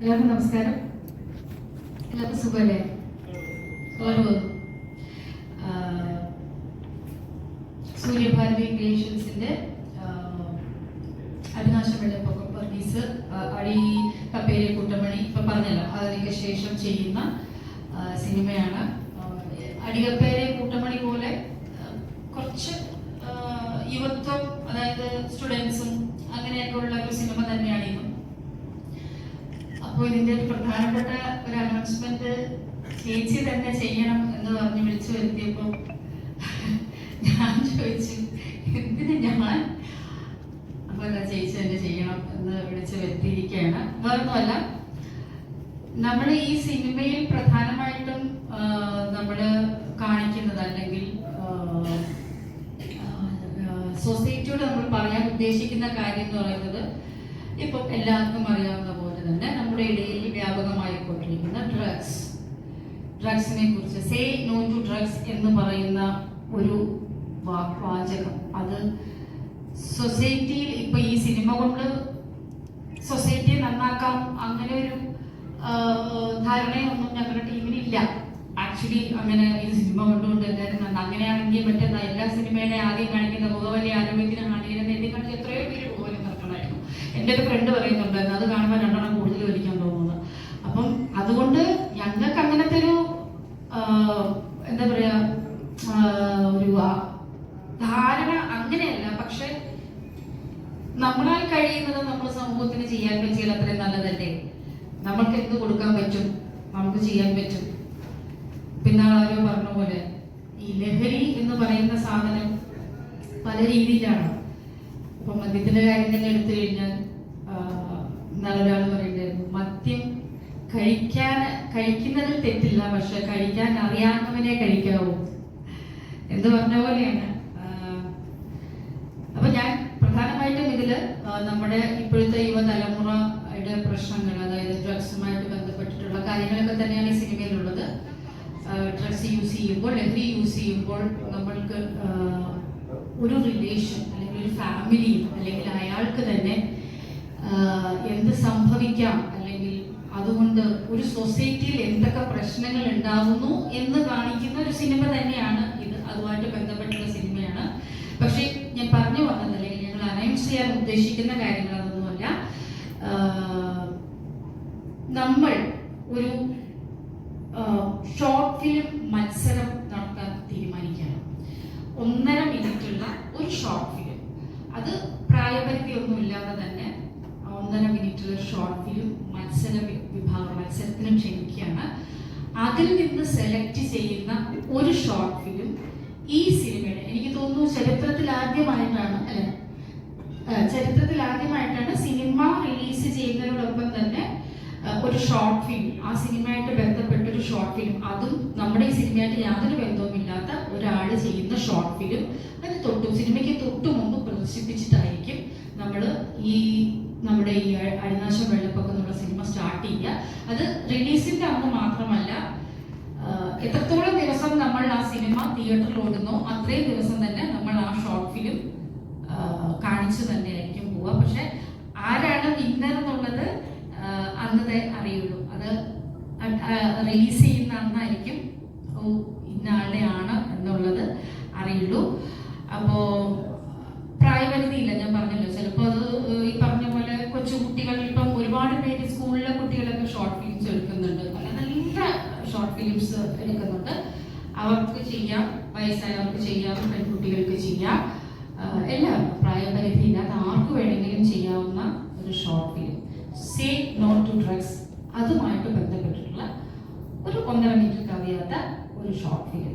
എല്ലാവർക്കും നമസ്കാരം. എല്ലാവർക്കും സുഖമല്ലേ? സുഖം സൂര്യഭാരതി ക്രിയേഷൻസിന്റെ അവിനാശ വെള്ളപ്പൊക്കം അടി കപ്പേരി കുട്ടമണി ഇപ്പൊ പറഞ്ഞല്ലോ അതിനൊക്കെ ശേഷം ചെയ്യുന്ന സിനിമയാണ്. അടികപ്പേരെ കൂട്ടമണി പോലെ കുറച്ച് യുവത്വം അതായത് സ്റ്റുഡൻസും അങ്ങനെയൊക്കെ ഉള്ള ഒരു സിനിമ തന്നെയാണ് ഇതും അപ്പോൾ ഇതിന്റെ ഒരു പ്രധാനപ്പെട്ട ഒരു അനൗൺസ്മെന്റ് ചേച്ചി തന്നെ ചെയ്യണം എന്ന് പറഞ്ഞ് വിളിച്ചു വരുത്തിയപ്പോൾ ഞാൻ ചോദിച്ചു എന്തിനു ഞാൻ? അപ്പൊ എന്താ ചേച്ചി തന്നെ ചെയ്യണം എന്ന് വിളിച്ചു വരുത്തിയിരിക്കുകയാണ്. വേറൊന്നുമല്ല നമ്മൾ ഈ സിനിമയിൽ പ്രധാനമായിട്ടും നമ്മൾ കാണിക്കുന്നത് അല്ലെങ്കിൽ സൊസൈറ്റിയോട് നമ്മൾ പറയാൻ ഉദ്ദേശിക്കുന്ന കാര്യം എന്ന് പറയുന്നത് ഇപ്പം എല്ലാവർക്കും അറിയാവുന്ന പോലെ തന്നെ നമ്മുടെ ഇടയിൽ വ്യാപകമായിക്കൊണ്ടിരിക്കുന്ന ഡ്രഗ്സ് ഡ്രഗ്സിനെ കുറിച്ച് സേ നോൺ ടു ഡ്രഗ്സ് എന്ന് പറയുന്ന ഒരു വാചകം. അത് സൊസൈറ്റിയിൽ ഇപ്പൊ ഈ സിനിമ കൊണ്ട് സൊസൈറ്റിയെ നന്നാക്കാം. അങ്ങനെ ഒരു ധാരണയൊന്നും ഞങ്ങളുടെ ടീമിനില്ല ആക്ച്വലി അങ്ങനെ ഈ സിനിമ കൊണ്ടുകൊണ്ട് എല്ലാവരും അങ്ങനെയാണെങ്കിൽ മറ്റേതാ എന്റെ ഒരു ഫ്രണ്ട് പറയുന്നുണ്ടായിരുന്നു അത് കാണുമ്പോൾ രണ്ടെണ്ണം കൂടുതൽ വലിക്കാൻ തോന്നുന്നത് അപ്പം അതുകൊണ്ട് ഞങ്ങൾക്ക് അങ്ങനത്തെ ഒരു എന്താ പറയാ ഒരു ധാരണ അങ്ങനെയല്ല. പക്ഷെ നമ്മളാൽ കഴിയുന്നത് നമ്മൾ സമൂഹത്തിന് ചെയ്യാൻ പറ്റിയാൽ അത്രയും നല്ലതല്ലേ? നമ്മൾക്ക് എന്ത് കൊടുക്കാൻ പറ്റും? നമുക്ക് ചെയ്യാൻ പറ്റും. പിന്നെ ആരോ പറഞ്ഞ പോലെ ഈ ലഹരി എന്ന് പറയുന്ന സാധനം പല രീതിയിലാണ്. ഇപ്പൊ മദ്യത്തിന്റെ കാര്യം തന്നെ എടുത്തു കഴിഞ്ഞാൽ നല്ലൊരാൾ പറയുണ്ടായിരുന്നു മദ്യം കഴിക്കാൻ കഴിക്കുന്നതിൽ തെറ്റില്ല പക്ഷെ കഴിക്കാൻ അറിയാവുന്നവനെ കഴിക്കാവൂ. എന്ന് പറഞ്ഞ പോലെയാണ്. അപ്പൊ ഞാൻ പ്രധാനമായിട്ടും ഇതിൽ നമ്മുടെ ഇപ്പോഴത്തെ യുവതലമുറയുടെ പ്രശ്നങ്ങൾ അതായത് ഡ്രഗ്സുമായിട്ട് ബന്ധപ്പെട്ടിട്ടുള്ള കാര്യങ്ങളൊക്കെ തന്നെയാണ് ഈ സിനിമയിലുള്ളത്. ഡ്രഗ്സ് യൂസ് ചെയ്യുമ്പോൾ ലഹരി യൂസ് ചെയ്യുമ്പോൾ നമ്മൾക്ക് ഒരു റിലേഷൻ അല്ലെങ്കിൽ ഒരു ഫാമിലി അല്ലെങ്കിൽ അയാൾക്ക് തന്നെ എന്ത് സംഭവിക്കാം? അല്ലെങ്കിൽ അതുകൊണ്ട് ഒരു സൊസൈറ്റിയിൽ എന്തൊക്കെ പ്രശ്നങ്ങൾ ഉണ്ടാകുന്നു എന്ന് കാണിക്കുന്ന ഒരു സിനിമ തന്നെയാണ് ഇത്. അതുമായിട്ട് ബന്ധപ്പെട്ടുള്ള സിനിമയാണ്. പക്ഷേ ഞാൻ പറഞ്ഞു വന്നത് അല്ലെങ്കിൽ ഞങ്ങൾ അനൗൺസ് ചെയ്യാൻ ഉദ്ദേശിക്കുന്ന കാര്യങ്ങൾ അതൊന്നുമല്ല നമ്മൾ ഒരു ഷോർട്ട് ഫിലിം മത്സരം നടത്താൻ തീരുമാനിക്കുകയാണ് ഒന്നര മിനിറ്റുള്ള ഒരു ഷോർട്ട് ഫിലിം അത് പ്രായപരിധി ഒന്നുമില്ലാതെ തന്നെ ഒന്നര മിനിറ്റുള്ള ഷോർട്ട് ഫിലിം മത്സര വിഭാഗം മത്സരത്തിന് ക്ഷണിക്കുകയാണ്. അതിൽ നിന്ന് സെലക്ട് ചെയ്യുന്ന ഒരു ഷോർട്ട് ഫിലിം ഈ സിനിമയുടെ എനിക്ക് തോന്നുന്നു ചരിത്രത്തിൽ ആദ്യമായിട്ടാണ് അല്ലെ? ചരിത്രത്തിൽ ആദ്യമായിട്ടാണ് സിനിമ റിലീസ് ചെയ്യുന്നതിനോടൊപ്പം തന്നെ ഒരു ഷോർട്ട് ഫിലിം ആ സിനിമയായിട്ട് ബന്ധപ്പെട്ട ഒരു ഷോർട്ട് ഫിലിം അതും നമ്മുടെ ഈ സിനിമയായിട്ട് യാതൊരു ബന്ധവുമില്ലാത്ത ഒരാൾ ചെയ്യുന്ന ഷോർട്ട് ഫിലിം അതിന് തൊട്ടു സിനിമയ്ക്ക് തൊട്ടു മുമ്പ് പ്രദർശിപ്പിച്ചിട്ടായിരിക്കും നമ്മൾ ഈ നമ്മുടെ ഈ അഴിനാശം വെള്ളപ്പൊക്കം എന്നുള്ള സിനിമ സ്റ്റാർട്ട് ചെയ്യുക. അത് റിലീസിന്റെ അന്ന് മാത്രമല്ല എത്രത്തോളം ദിവസം നമ്മൾ ആ സിനിമ തിയേറ്ററിൽ ഓടുന്നോ അത്രയും ദിവസം തന്നെ നമ്മൾ ആ ഷോർട്ട് ഫിലിം കാണിച്ചു തന്നെ ആയിരിക്കും പോവുക. പക്ഷെ ആരാണ് വിന്നർ എന്നുള്ളത് അന്നത്തെ അറിയുള്ളൂ. അത് റിലീസ് ചെയ്യുന്ന അന്നായിരിക്കും ഇന്ന എന്നുള്ളത് അറിയുള്ളൂ. അപ്പോ പ്രായപരിധി ഇല്ല ഞാൻ പറഞ്ഞല്ലോ ചിലപ്പോൾ അത് ഈ പറഞ്ഞ പോലെ കൊച്ചു കുട്ടികൾ ഇപ്പം ഒരുപാട് പേര് സ്കൂളിലെ കുട്ടികളൊക്കെ ഷോർട്ട് ഫിലിംസ് എടുക്കുന്നുണ്ട് നല്ല നല്ല ഷോർട്ട് ഫിലിംസ് എടുക്കുന്നുണ്ട് അവർക്ക് ചെയ്യാം വയസ്സായവർക്ക് ചെയ്യാം പെൺകുട്ടികൾക്ക് ചെയ്യാം. എല്ലാവർക്കും പ്രായപരിധി ഇല്ലാത്ത ആർക്ക് വേണമെങ്കിലും ചെയ്യാവുന്ന ഒരു short film say no to drugs അതുമായിട്ട് ബന്ധപ്പെട്ടിട്ടുള്ള ഒരു ഒന്നര മിനിറ്റ് കവിയാത്ത ഒരു ഷോർട്ട് ഫിലിം